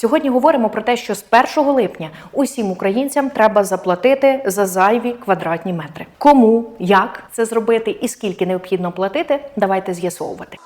Сьогодні говоримо про те, що з 1 липня усім українцям треба заплатити за зайві квадратні метри. Кому, як це зробити і скільки необхідно платити, давайте з'ясовувати.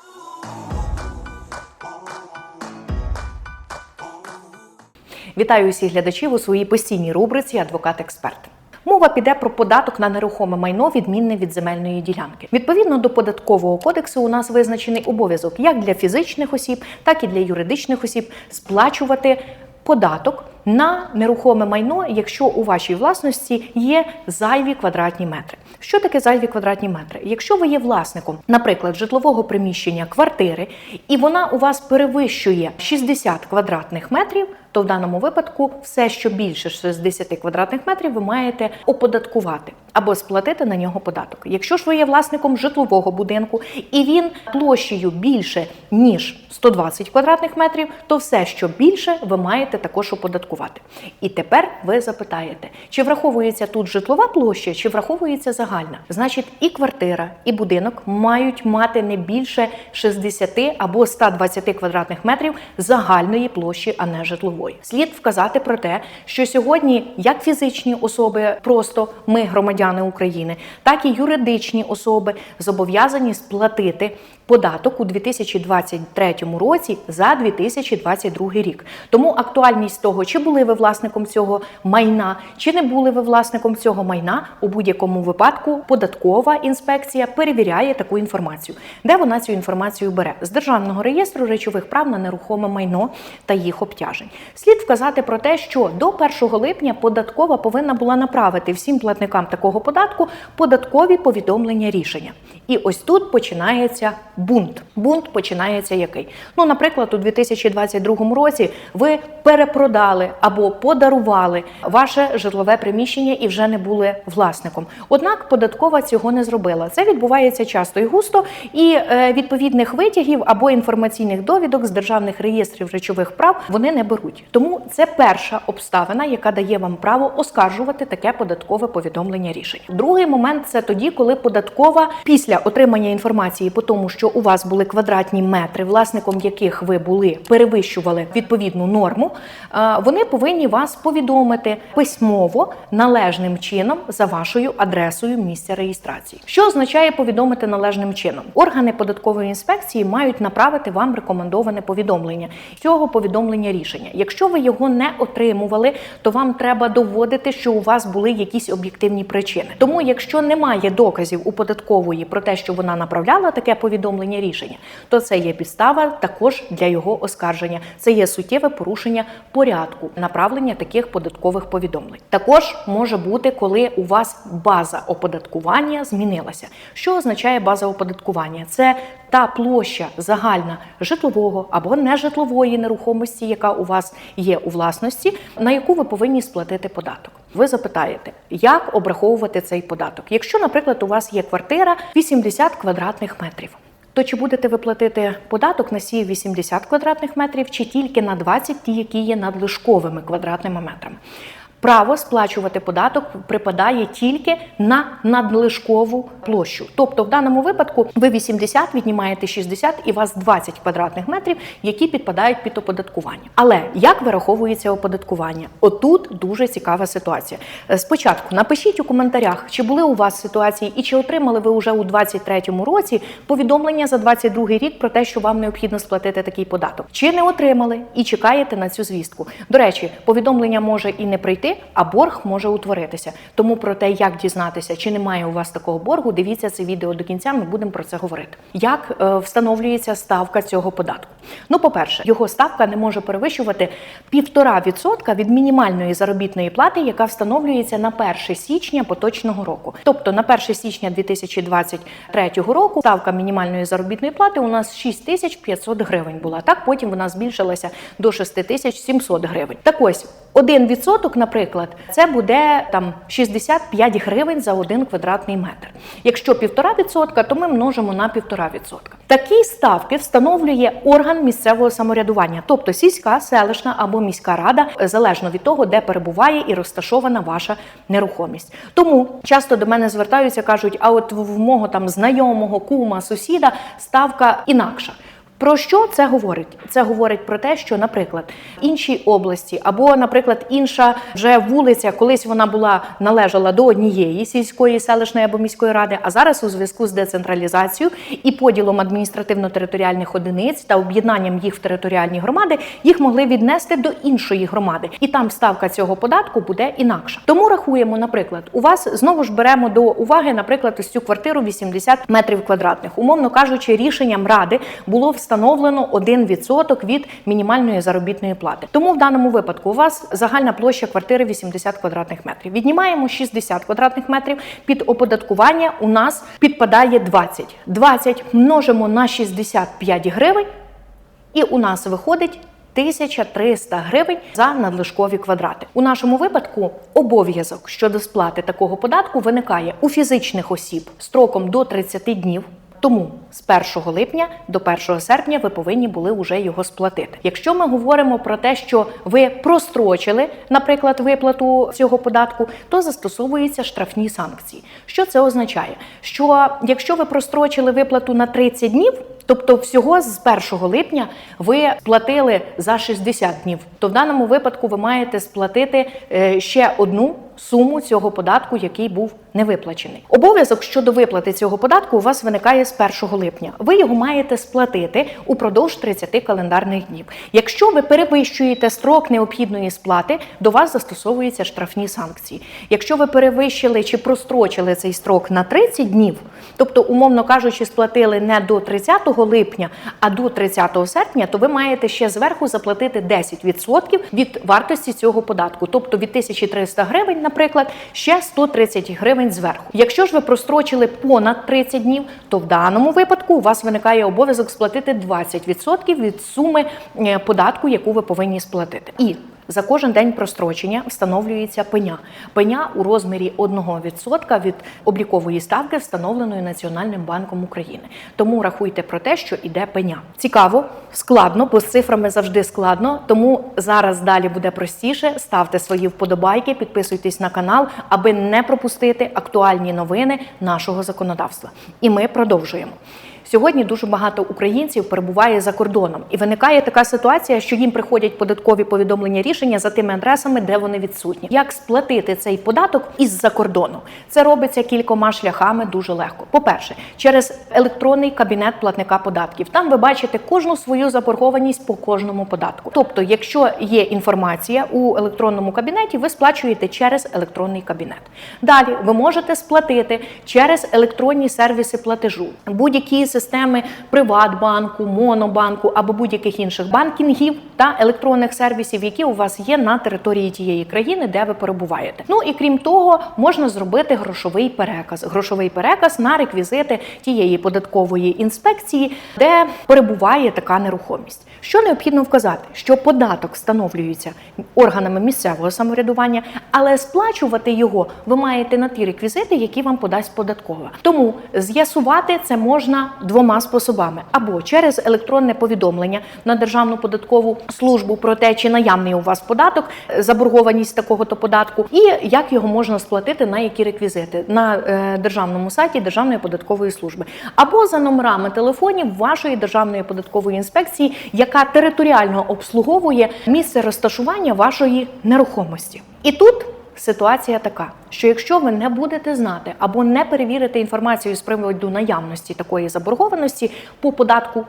Вітаю усіх глядачів у своїй постійній рубриці Адвокат-експерт. Мова піде про податок на нерухоме майно, відмінне від земельної ділянки. Відповідно до податкового кодексу, у нас визначений обов'язок як для фізичних осіб, так і для юридичних осіб сплачувати податок на нерухоме майно, якщо у вашій власності є зайві квадратні метри. Що таке зайві квадратні метри? Якщо ви є власником, наприклад, житлового приміщення квартири, і вона у вас перевищує 60 квадратних метрів, то в даному випадку все, що більше 60 квадратних метрів, ви маєте оподаткувати або сплатити на нього податок. Якщо ж ви є власником житлового будинку і він площею більше ніж 120 квадратних метрів, то все, що більше, ви маєте також оподаткувати. І тепер ви запитаєте, чи враховується тут житлова площа, чи враховується загальна? Значить, і квартира, і будинок мають мати не більше 60 або 120 квадратних метрів загальної площі, а не житлової. Слід вказати про те, що сьогодні як фізичні особи, просто ми громадяни України, так і юридичні особи зобов'язані сплатити податок у 2023 році за 2022 рік. Тому актуальність того, чи були ви власником цього майна, чи не були ви власником цього майна, у будь-якому випадку податкова інспекція перевіряє таку інформацію. Де вона цю інформацію бере? З державного реєстру речових прав на нерухоме майно та їх обтяжень. Слід вказати про те, що до 1 липня податкова повинна була направити всім платникам такого податку податкові повідомлення рішення. І ось тут починається бунт. Бунт починається який? Ну, наприклад, у 2022 році ви перепродали або подарували ваше житлове приміщення і вже не були власником. Однак податкова цього не зробила. Це відбувається часто і густо, і е, відповідних витягів або інформаційних довідок з державних реєстрів речових прав вони не беруть. Тому це перша обставина, яка дає вам право оскаржувати таке податкове повідомлення рішень. Другий момент це тоді, коли податкова після отримання інформації по тому, що у вас були квадратні метри, власником яких ви були перевищували відповідну норму, вони повинні вас повідомити письмово належним чином за вашою адресою місця реєстрації. Що означає повідомити належним чином? Органи податкової інспекції мають направити вам рекомендоване повідомлення цього повідомлення рішення. Якщо ви його не отримували, то вам треба доводити, що у вас були якісь об'єктивні причини. Тому, якщо немає доказів у податкової про те, що вона направляла таке повідомлення рішення, то це є підстава також для його оскарження. Це є суттєве порушення порядку направлення таких податкових повідомлень. Також може бути, коли у вас база оподаткування змінилася. Що означає база оподаткування? Це та площа загальна житлового або нежитлової нерухомості, яка у вас є у власності, на яку ви повинні сплатити податок. Ви запитаєте, як обраховувати цей податок? Якщо, наприклад, у вас є квартира 80 квадратних метрів. То чи будете ви платити податок на сі 80 квадратних метрів, чи тільки на 20 ті, які є надлишковими квадратними метрами? Право сплачувати податок припадає тільки на надлишкову площу. Тобто, в даному випадку ви 80 віднімаєте 60 і у вас 20 квадратних метрів, які підпадають під оподаткування. Але як вираховується оподаткування? Отут дуже цікава ситуація. Е, Спочатку напишіть у коментарях, чи були у вас ситуації і чи отримали ви вже у 2023 році повідомлення за 2022 рік про те, що вам необхідно сплатити такий податок. Чи не отримали і чекаєте на цю звістку? До речі, повідомлення може і не прийти, а борг може утворитися. Тому про те, як дізнатися, чи немає у вас такого боргу, дивіться це відео до кінця. Ми будемо про це говорити. Як е, встановлюється ставка цього податку? Ну, по-перше, його ставка не може перевищувати 1,5% від мінімальної заробітної плати, яка встановлюється на 1 січня поточного року. Тобто на 1 січня 2023 року ставка мінімальної заробітної плати у нас 6500 гривень була. Так потім вона збільшилася до 6700 гривень. Так ось 1%, наприклад, це буде там 65 гривень за один квадратний метр. Якщо 1,5%, то ми множимо на 1,5%. Такі ставки встановлює орган місцевого самоврядування, тобто сільська, селищна або міська рада, залежно від того, де перебуває і розташована ваша нерухомість. Тому часто до мене звертаються, кажуть: а от в мого там знайомого, кума, сусіда ставка інакша. Про що це говорить? Це говорить про те, що, наприклад, в іншій області або, наприклад, інша вже вулиця, колись вона була належала до однієї сільської, селищної або міської ради, а зараз у зв'язку з децентралізацією і поділом адміністративно-територіальних одиниць та об'єднанням їх в територіальні громади, їх могли віднести до іншої громади, і там ставка цього податку буде інакша. Тому рахуємо, наприклад, у вас знову ж беремо до уваги, наприклад, ось цю квартиру 80 метрів квадратних. Умовно кажучи, рішенням ради було встановлено 1% від мінімальної заробітної плати. Тому в даному випадку у вас загальна площа квартири 80 квадратних метрів. Віднімаємо 60 квадратних метрів. Під оподаткування у нас підпадає 20. 20 множимо на 65 гривень, і у нас виходить 1300 гривень за надлишкові квадрати. У нашому випадку обов'язок щодо сплати такого податку виникає у фізичних осіб строком до 30 днів. Тому з 1 липня до 1 серпня ви повинні були вже його сплатити. Якщо ми говоримо про те, що ви прострочили, наприклад, виплату цього податку, то застосовуються штрафні санкції. Що це означає? Що якщо ви прострочили виплату на 30 днів, тобто всього з 1 липня ви платили за 60 днів, то в даному випадку ви маєте сплатити е, ще одну суму цього податку, який був не виплачений. Обов'язок щодо виплати цього податку у вас виникає з 1 липня. Ви його маєте сплатити упродовж 30 календарних днів. Якщо ви перевищуєте строк необхідної сплати, до вас застосовуються штрафні санкції. Якщо ви перевищили чи прострочили цей строк на 30 днів, тобто, умовно кажучи, сплатили не до 30 липня, а до 30 серпня, то ви маєте ще зверху заплатити 10% від вартості цього податку, тобто від 1300 гривень, наприклад, ще 130 гривень зверху. Якщо ж ви прострочили понад 30 днів, то в даному випадку у вас виникає обов'язок сплатити 20% від суми е, податку, яку ви повинні сплатити. І за кожен день прострочення встановлюється пеня. Пеня у розмірі 1% від облікової ставки, встановленої Національним банком України. Тому рахуйте про те, що іде пеня. Цікаво, складно, бо з цифрами завжди складно. Тому зараз далі буде простіше. Ставте свої вподобайки, підписуйтесь на канал, аби не пропустити актуальні новини нашого законодавства. І ми продовжуємо. Сьогодні дуже багато українців перебуває за кордоном, і виникає така ситуація, що їм приходять податкові повідомлення рішення за тими адресами, де вони відсутні. Як сплатити цей податок із-за кордону? Це робиться кількома шляхами дуже легко. По-перше, через електронний кабінет платника податків. Там ви бачите кожну свою заборгованість по кожному податку. Тобто, якщо є інформація у електронному кабінеті, ви сплачуєте через електронний кабінет. Далі ви можете сплатити через електронні сервіси платежу, будь-які системи Приватбанку, Монобанку або будь-яких інших банкінгів та електронних сервісів, які у вас є на території тієї країни, де ви перебуваєте. Ну і крім того, можна зробити грошовий переказ. Грошовий переказ на реквізити тієї податкової інспекції, де перебуває така нерухомість. Що необхідно вказати, що податок встановлюється органами місцевого самоврядування, але сплачувати його ви маєте на ті реквізити, які вам подасть податкова. Тому з'ясувати це можна двома способами: або через електронне повідомлення на Державну податкову службу про те, чи наявний у вас податок, заборгованість такого то податку, і як його можна сплатити на які реквізити? На е, державному сайті Державної податкової служби, або за номерами телефонів вашої державної податкової інспекції, яка територіально обслуговує місце розташування вашої нерухомості. І тут Ситуація така, що якщо ви не будете знати або не перевірите інформацію з приводу наявності такої заборгованості по податку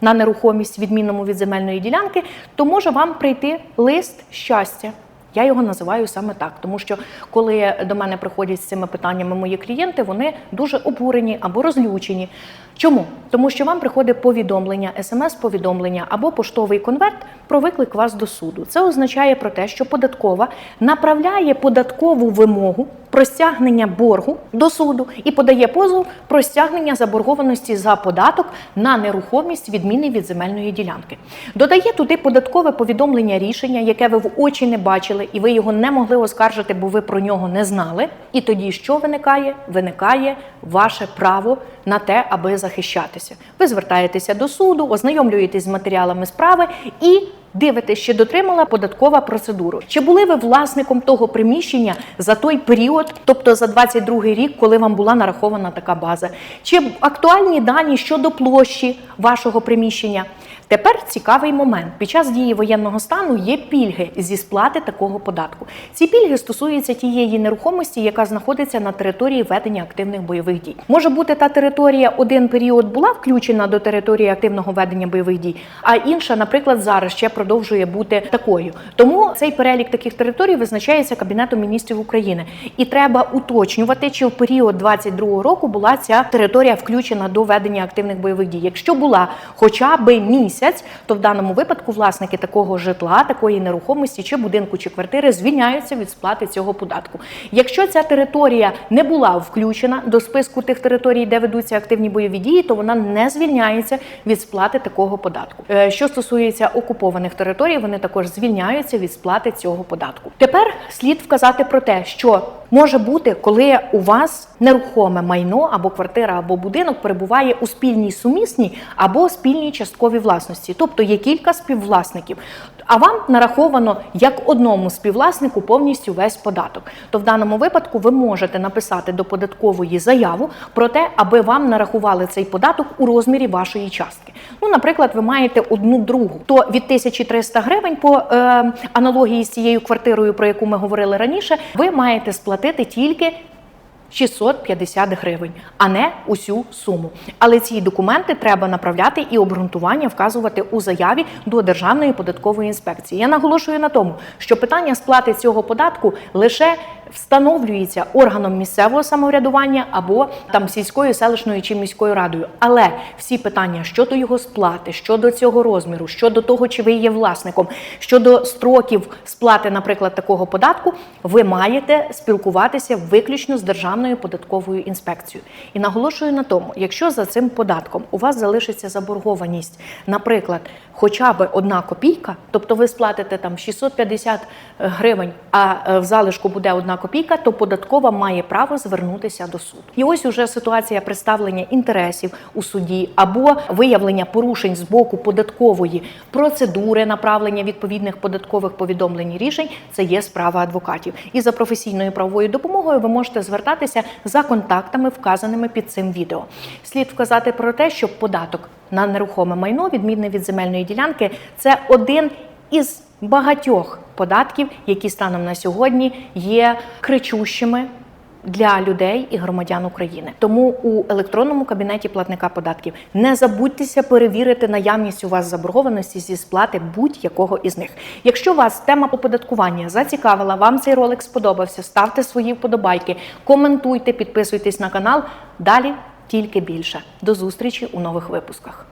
на нерухомість, відмінному від земельної ділянки, то може вам прийти лист щастя. Я його називаю саме так, тому що коли до мене приходять з цими питаннями мої клієнти, вони дуже обурені або розлючені. Чому? Тому що вам приходить повідомлення, смс-повідомлення або поштовий конверт про виклик вас до суду. Це означає про те, що податкова направляє податкову вимогу про стягнення боргу до суду і подає позов про стягнення заборгованості за податок на нерухомість відміни від земельної ділянки. Додає туди податкове повідомлення рішення, яке ви в очі не бачили, і ви його не могли оскаржити, бо ви про нього не знали. І тоді що виникає? Виникає ваше право на те, аби захищатися. Ви звертаєтеся до суду, ознайомлюєтесь з матеріалами справи і Дивитесь, чи дотримала податкова процедуру, чи були ви власником того приміщення за той період, тобто за 22 рік, коли вам була нарахована така база, чи актуальні дані щодо площі вашого приміщення. Тепер цікавий момент. Під час дії воєнного стану є пільги зі сплати такого податку. Ці пільги стосуються тієї нерухомості, яка знаходиться на території ведення активних бойових дій. Може бути, та територія один період була включена до території активного ведення бойових дій, а інша, наприклад, зараз ще продовжує бути такою. Тому цей перелік таких територій визначається Кабінетом міністрів України, і треба уточнювати, чи в період 22 року була ця територія включена до ведення активних бойових дій. Якщо була хоча б місяць, то в даному випадку власники такого житла, такої нерухомості, чи будинку, чи квартири звільняються від сплати цього податку. Якщо ця територія не була включена до списку тих територій, де ведуться активні бойові дії, то вона не звільняється від сплати такого податку. Е, Що стосується окупованих територій, вони також звільняються від сплати цього податку. Тепер слід вказати про те, що може бути, коли у вас нерухоме майно або квартира, або будинок перебуває у спільній сумісній або спільній частковій власності, тобто є кілька співвласників. А вам нараховано як одному співвласнику повністю весь податок. То в даному випадку ви можете написати до податкової заяву про те, аби вам нарахували цей податок у розмірі вашої частки. Ну, наприклад, ви маєте одну другу, то від 1300 гривень по е, аналогії з цією квартирою, про яку ми говорили раніше, ви маєте сплатити тільки 650 гривень, а не усю суму. Але ці документи треба направляти і обґрунтування вказувати у заяві до Державної податкової інспекції. Я наголошую на тому, що питання сплати цього податку лише встановлюється органом місцевого самоврядування або там сільською, селищною чи міською радою. Але всі питання щодо його сплати, щодо цього розміру, щодо того, чи ви є власником, щодо строків сплати, наприклад, такого податку, ви маєте спілкуватися виключно з Державною податковою інспекцією. І наголошую на тому, якщо за цим податком у вас залишиться заборгованість, наприклад, хоча б одна копійка, тобто ви сплатите там 650 гривень, а е, в залишку буде одна копійка, то податкова має право звернутися до суду. І ось уже ситуація представлення інтересів у суді або виявлення порушень з боку податкової процедури направлення відповідних податкових повідомлень і рішень. Це є справа адвокатів. І за професійною правовою допомогою ви можете звертатися за контактами, вказаними під цим відео. Слід вказати про те, що податок на нерухоме майно, відмінне від земельної ділянки, це один із багатьох податків, які станом на сьогодні є кричущими. Для людей і громадян України тому у електронному кабінеті платника податків не забудьтеся перевірити наявність у вас заборгованості зі сплати будь-якого із них. Якщо вас тема оподаткування зацікавила, вам цей ролик сподобався, ставте свої вподобайки, коментуйте, підписуйтесь на канал. Далі тільки більше. До зустрічі у нових випусках.